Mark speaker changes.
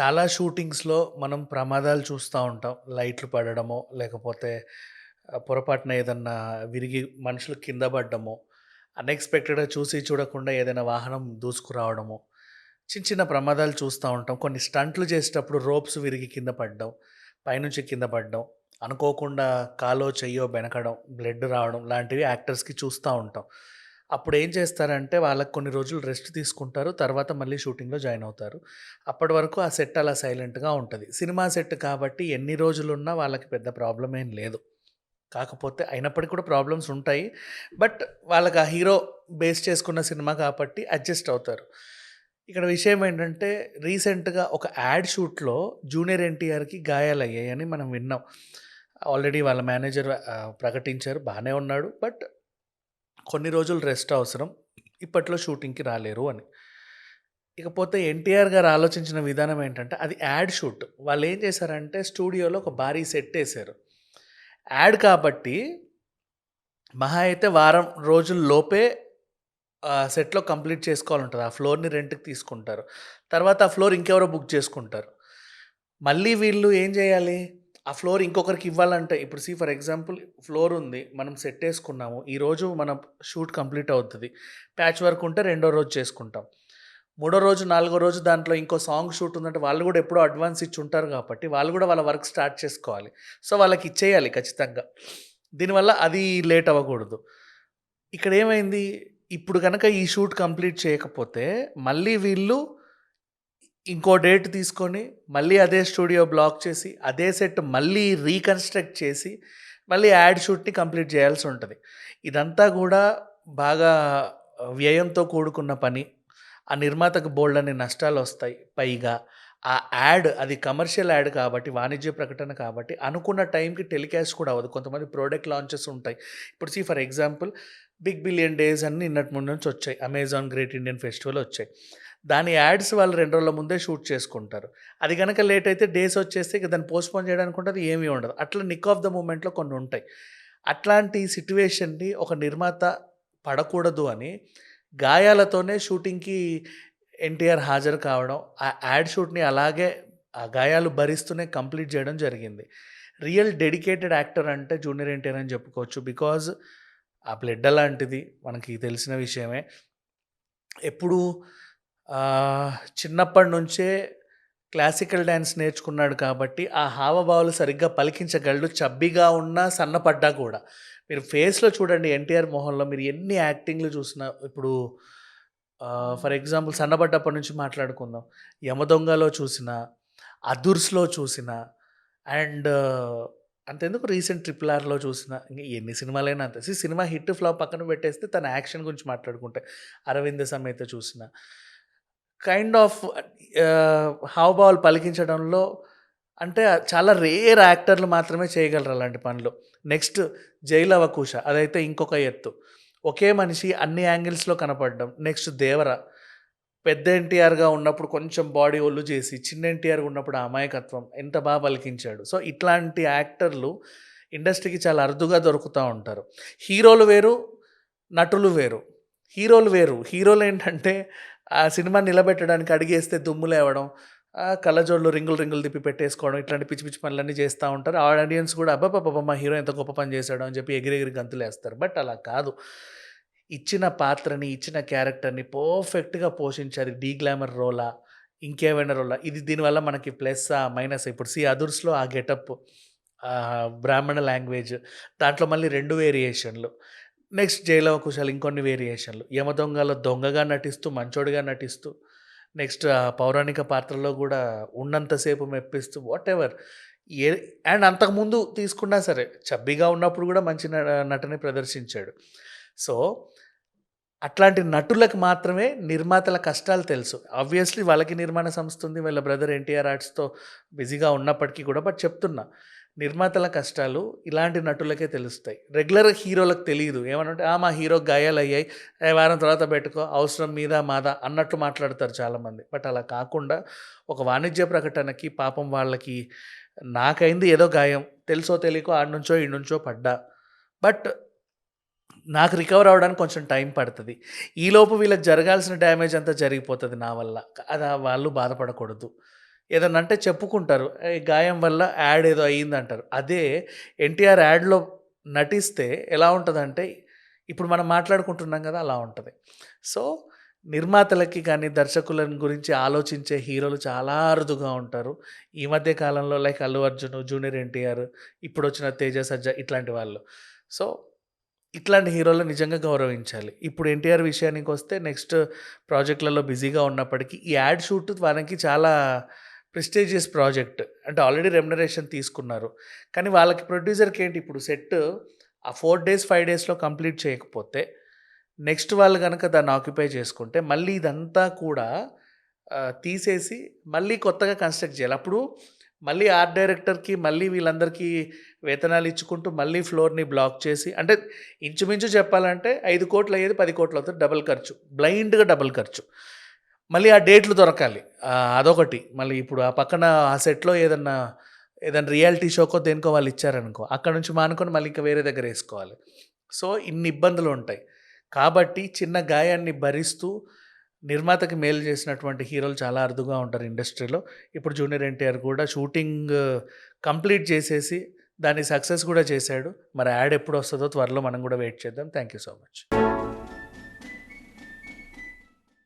Speaker 1: చాలా షూటింగ్స్‌లో మనం ప్రమాదాలు చూస్తా ఉంటాం. లైట్లు పడడమో, లేకపోతే పొరపాటున ఏదన్నా విరిగి మనుషులు కింద పడ్డమో, అన్‌ఎక్స్‌పెక్టెడ్‌గా చూసి చూడకుండా ఏదైనా వాహనం దూసుకురావడమో, చిన్న చిన్న ప్రమాదాలు చూస్తూ ఉంటాం. కొన్ని స్టంట్లు చేసేటప్పుడు రోప్స్ విరిగి కింద పడడం, పైనుంచి కింద పడడం, అనుకోకుండా కాలో, చెయ్యో బెనకడం, బ్లడ్ రావడం లాంటివి యాక్టర్స్‌కి చూస్తూ ఉంటాం. అప్పుడు ఏం చేస్తారంటే వాళ్ళకి కొన్ని రోజులు రెస్ట్ తీసుకుంటారు. తర్వాత మళ్ళీ షూటింగ్‌లో జాయిన్ అవుతారు. అప్పటి వరకు ఆ సెట్ అలా సైలెంట్‌గా ఉంటుంది సినిమా సెట్ కాబట్టి ఎన్ని రోజులున్నా వాళ్ళకి పెద్ద ప్రాబ్లం ఏం లేదు. కాకపోతే అయినప్పటికీ కూడా ప్రాబ్లమ్స్ ఉంటాయి. బట్ వాళ్ళకి ఆ హీరో బేస్ చేసుకున్న సినిమా కాబట్టి అడ్జస్ట్ అవుతారు. ఇక్కడ విషయం ఏంటంటే రీసెంట్‌గా ఒక యాడ్ షూట్‌లో జూనియర్ ఎన్టీఆర్‌కి గాయాలయ్యాయని మనం విన్నాం. ఆల్రెడీ వాళ్ళ మేనేజర్ ప్రకటించారు. బాగానే ఉన్నాడు. బట్ కొన్ని రోజులు రెస్ట్ అవసరం. ఇప్పట్లో షూటింగ్‌కి రాలేరు అని. ఇకపోతే ఎన్టీఆర్ గారు ఆలోచించిన విధానం ఏంటంటే అది యాడ్ షూట్. వాళ్ళు ఏం చేశారంటే స్టూడియోలో ఒక భారీ సెట్ వేశారు యాడ్ కాబట్టి మహా అయితే వారం రోజుల లోపే సెట్‌లో కంప్లీట్ చేసుకోవాలంటుంది ఆ ఫ్లోర్‌ని రెంట్‌కి తీసుకుంటారు. తర్వాత ఆ ఫ్లోర్ ఇంకెవరో బుక్ చేసుకుంటారు. మళ్ళీ వీళ్ళు ఏం చేయాలి? ఆ ఫ్లోర్ ఇంకొకరికి ఇవ్వాలంటే ఇప్పుడు సీ ఫర్ ఎగ్జాంపుల్ ఫ్లోర్ ఉంది. మనం సెట్ వేసుకున్నాము ఈరోజు మనం షూట్ కంప్లీట్ అవుతుంది ప్యాచ్ వర్క్ ఉంటే రెండో రోజు చేసుకుంటాం. మూడో రోజు, నాలుగో రోజు దాంట్లో ఇంకో సాంగ్ షూట్ ఉందంటే వాళ్ళు కూడా ఎప్పుడో అడ్వాన్స్ ఇచ్చి ఉంటారు కాబట్టి వాళ్ళు కూడా వాళ్ళ వర్క్ స్టార్ట్ చేసుకోవాలి. సో వాళ్ళకి ఇచ్చేయాలి ఖచ్చితంగా. దీనివల్ల అది లేట్ అవ్వకూడదు. ఇక్కడ ఏమైంది? ఇప్పుడు కనుక ఈ షూట్ కంప్లీట్ చేయకపోతే మళ్ళీ వీళ్ళు ఇంకో డేట్ తీసుకొని మళ్ళీ అదే స్టూడియో బ్లాక్ చేసి, అదే సెట్ మళ్ళీ రీకన్‌స్ట్రక్ట్ చేసి, మళ్ళీ యాడ్ షూట్‌ని కంప్లీట్ చేయాల్సి ఉంటుంది ఇదంతా కూడా బాగా వ్యయంతో కూడుకున్న పని. ఆ నిర్మాతకు బోల్డ్ అనే నష్టాలు వస్తాయి పైగా ఆ యాడ్ అది కమర్షియల్ యాడ్ కాబట్టి వాణిజ్య ప్రకటన కాబట్టి అనుకున్న టైంకి టెలికాస్ట్ కూడా అవ్వదు. కొంతమంది ప్రోడక్ట్ లాంచెస్ ఉంటాయి. ఇప్పుడు see for example 'big billion days' అన్ని నిన్నటి ముందు నుంచి వచ్చాయి. అమెజాన్ గ్రేట్ ఇండియన్ ఫెస్టివల్ వచ్చాయి. దాని యాడ్స్ వాళ్ళు రెండు రోజుల ముందే షూట్ చేసుకుంటారు. అది కనుక లేట్ అయితే డేస్ వచ్చేస్తే ఇక దాన్ని పోస్ట్‌పోన్ చేయడానికి ఉంటుంది ఏమీ ఉండదు. అట్లా నిక్ ఆఫ్ ద మూమెంట్‌లో కొన్ని ఉంటాయి. అట్లాంటి సిట్యువేషన్ని ఒక నిర్మాత పడకూడదు అని గాయాలతోనే షూటింగ్‌కి ఎన్టీఆర్ హాజరు కావడం, ఆ యాడ్ షూట్‌ని అలాగే ఆ గాయాలు భరిస్తూనే కంప్లీట్ చేయడం జరిగింది. రియల్ డెడికేటెడ్ యాక్టర్ అంటే జూనియర్ ఎన్టీఆర్ అని చెప్పుకోవచ్చు. బికాజ్ ఆ బ్లడ్ అలాంటిది మనకి తెలిసిన విషయమే. ఎప్పుడూ చిన్నప్పటి నుంచే క్లాసికల్ డ్యాన్స్ నేర్చుకున్నాడు కాబట్టి ఆ హావభావాలు సరిగ్గా పలికించగలడు. చబ్బిగా ఉన్నా, సన్నపడ్డా కూడా. మీరు ఫేస్‌లో చూడండి ఎన్టీఆర్ మొహంలో మీరు ఎన్ని యాక్టింగ్‌లు చూసినా ఇప్పుడు ఫర్ ఎగ్జాంపుల్ సన్నబడ్డప్పటి నుంచి మాట్లాడుకుందాం. 'యమదొంగలో' చూసినా, 'అదుర్స్‌లో' చూసినా అండ్ అంతెందుకు రీసెంట్ 'ట్రిపుల్ ఆర్‌లో' చూసినా ఎన్ని సినిమాలైనా అంతే. సినిమా హిట్, ఫ్లాప్ పక్కన పెట్టేస్తే తన యాక్షన్ గురించి మాట్లాడుకుంటే 'అరవింద సమేత' చూసినా కైండ్ ఆఫ్ హావభావాలు పలికించడంలో అంటే చాలా రేర్ యాక్టర్లు మాత్రమే చేయగలరు అలాంటి పనులు. నెక్స్ట్ 'జైలవకుశ' అదైతే ఇంకొక ఎత్తు. ఒకే మనిషి అన్ని యాంగిల్స్‌లో కనపడడం. నెక్స్ట్ 'దేవర' పెద్ద ఎన్టీఆర్‌గా ఉన్నప్పుడు కొంచెం బాడీ ఒళ్ళు చేసి, చిన్న ఎన్టీఆర్‌గా ఉన్నప్పుడు ఆ అమాయకత్వం ఎంత బాగా పలికించాడు. సో ఇట్లాంటి యాక్టర్లు ఇండస్ట్రీకి చాలా అరుదుగా దొరుకుతూ ఉంటారు. హీరోలు వేరు, నటులు వేరు. హీరోలు వేరు. హీరోలు ఏంటంటే ఆ సినిమా నిలబెట్టడానికి అడిగేస్తే దుమ్ములేవడం కళ్ళజోళ్ళు రింగులు రింగులు తిప్పి పెట్టేసుకోవడం ఇట్లాంటి పిచ్చి పిచ్చి పనులన్నీ చేస్తూ ఉంటారు. ఆ ఆడియన్స్ కూడా అబ్బబ్బబ్బా! మా హీరో ఎంత గొప్ప పని చేశాడు అని చెప్పి ఎగిరెగిరి గంతులేస్తారు. బట్ అలా కాదు. ఇచ్చిన పాత్రని, ఇచ్చిన క్యారెక్టర్‌ని పర్ఫెక్ట్‌గా పోషించారు డీ డీగ్లామర్ రోలా? ఇంకేమైనా రోలా? ఇది దీనివల్ల మనకి ప్లస్ మైనస్ ఇప్పుడు సి 'అదుర్స్‌లో' ఆ గెటప్ బ్రాహ్మణ లాంగ్వేజ్ దాంట్లో మళ్ళీ రెండు వేరియేషన్‌లు. నెక్స్ట్ 'జైలవకుశ'లో ఇంకొన్ని వేరియేషన్‌లు. యమ 'యమదొంగ'లో దొంగగా నటిస్తూ, మంచోడిగా నటిస్తూ, నెక్స్ట్ పౌరాణిక పాత్రలో కూడా ఉన్నంతసేపు మెప్పిస్తూ వాట్ ఎవర్ ఏ అండ్ అంతకుముందు తీసుకున్నా సరే చబ్బీగా ఉన్నప్పుడు కూడా మంచి న నటనే ప్రదర్శించాడు. సో అట్లాంటి నటులకు మాత్రమే నిర్మాతల కష్టాలు తెలుసు. ఆబ్వియస్‌లీ వాళ్ళకి నిర్మాణ సంస్థ ఉంది. వీళ్ళ బ్రదర్ ఎన్టీఆర్ ఆర్ట్స్‌తో బిజీగా ఉన్నప్పటికీ కూడా బట్ చెప్తున్నా. నిర్మాతల కష్టాలు ఇలాంటి నటులకే తెలుస్తాయి. రెగ్యులర్ హీరోలకు తెలియదు ఏమనంటే ఆ! మా హీరో గాయాలయ్యాయి. అయ్యాయి వారం తర్వాత పెట్టుకో అవసరం మీద మాదా అన్నట్టు మాట్లాడతారు చాలామంది. బట్ అలా కాకుండా ఒక వాణిజ్య ప్రకటనకి పాపం వాళ్ళకి నాకైంది ఏదో గాయం. తెలుసో తెలియకో ఆడ నుంచో ఈడ నుంచో పడ్డా. బట్ నాకు రికవర్ అవ్వడానికి కొంచెం టైం పడుతుంది ఈలోపు వీళ్ళకి జరగాల్సిన డ్యామేజ్ అంతా జరిగిపోతుంది నా వల్ల. అది వాళ్ళు బాధపడకూడదు. ఏదన్నా అంటే చెప్పుకుంటారు. గాయం వల్ల యాడ్ ఏదో అయిందంటారు." అదే ఎన్టీఆర్ యాడ్‌లో నటిస్తే ఎలా ఉంటుందంటే ఇప్పుడు మనం మాట్లాడుకుంటున్నాం కదా అలా ఉంటుంది సో, నిర్మాతలకి కానీ, దర్శకులను గురించి ఆలోచించే హీరోలు చాలా అరుదుగా ఉంటారు. ఈ మధ్య కాలంలో లైక్ 'అల్లు అర్జున్', 'జూనియర్ ఎన్టీఆర్' ఇప్పుడు వచ్చిన 'తేజ సజ్జ ఇట్లాంటి వాళ్ళు. సో, ఇట్లాంటి హీరోలు నిజంగా గౌరవించాలి. ఇప్పుడు 'ఎన్టీఆర్' విషయానికి వస్తే నెక్స్ట్ ప్రాజెక్ట్‌లలో బిజీగా ఉన్నప్పటికీ, ఈ యాడ్ షూట్ వారికి చాలా ప్రెస్టీజియస్ ప్రాజెక్ట్. అంటే ఆల్రెడీ రెమ్యునరేషన్ తీసుకున్నారు. కానీ వాళ్ళకి ప్రొడ్యూసర్‌కేంటి ఇప్పుడు సెట్ ఆ ఫోర్ డేస్, ఫైవ్ డేస్‌లో కంప్లీట్ చేయకపోతే, నెక్స్ట్ వాళ్ళు కనుక దాన్ని ఆక్యుపై చేసుకుంటే, మళ్ళీ ఇదంతా కూడా తీసేసి మళ్ళీ కొత్తగా కన్‌స్ట్రక్ట్ చేయాలి. అప్పుడు మళ్ళీ ఆర్ట్ డైరెక్టర్‌కి, మళ్ళీ వీళ్ళందరికీ వేతనాలు ఇచ్చుకుంటూ, మళ్ళీ ఫ్లోర్‌ని బ్లాక్ చేసి అంటే ఇంచుమించు చెప్పాలంటే ఐదు కోట్లు అయ్యేది పది కోట్లు అవుతుంది డబుల్ ఖర్చు. బ్లైండ్‌గా డబుల్ ఖర్చు. మళ్ళీ ఆ డేట్లు దొరకాలి. అదొకటి. మళ్ళీ ఇప్పుడు ఆ పక్కన ఆ సెట్‌లో ఏదన్నా, ఏదైనా రియాలిటీ షోకో, దేనికో వాళ్ళు ఇచ్చారనుకో, అక్కడ నుంచి మానుకొని మళ్ళీ ఇంకా వేరే దగ్గర వేసుకోవాలి సో, ఇన్ని ఇబ్బందులు ఉంటాయి కాబట్టి చిన్న గాయాన్ని భరిస్తూ నిర్మాతకి మేలు చేసినటువంటి హీరోలు చాలా అరుదుగా ఉంటారు ఇండస్ట్రీలో. ఇప్పుడు 'జూనియర్ ఎన్టీఆర్' కూడా షూటింగ్ కంప్లీట్ చేసేసి, దాన్ని సక్సెస్ కూడా చేశాడు. మరి యాడ్ ఎప్పుడు వస్తుందో త్వరలో మనం కూడా వెయిట్ చేద్దాం. Thank you so much.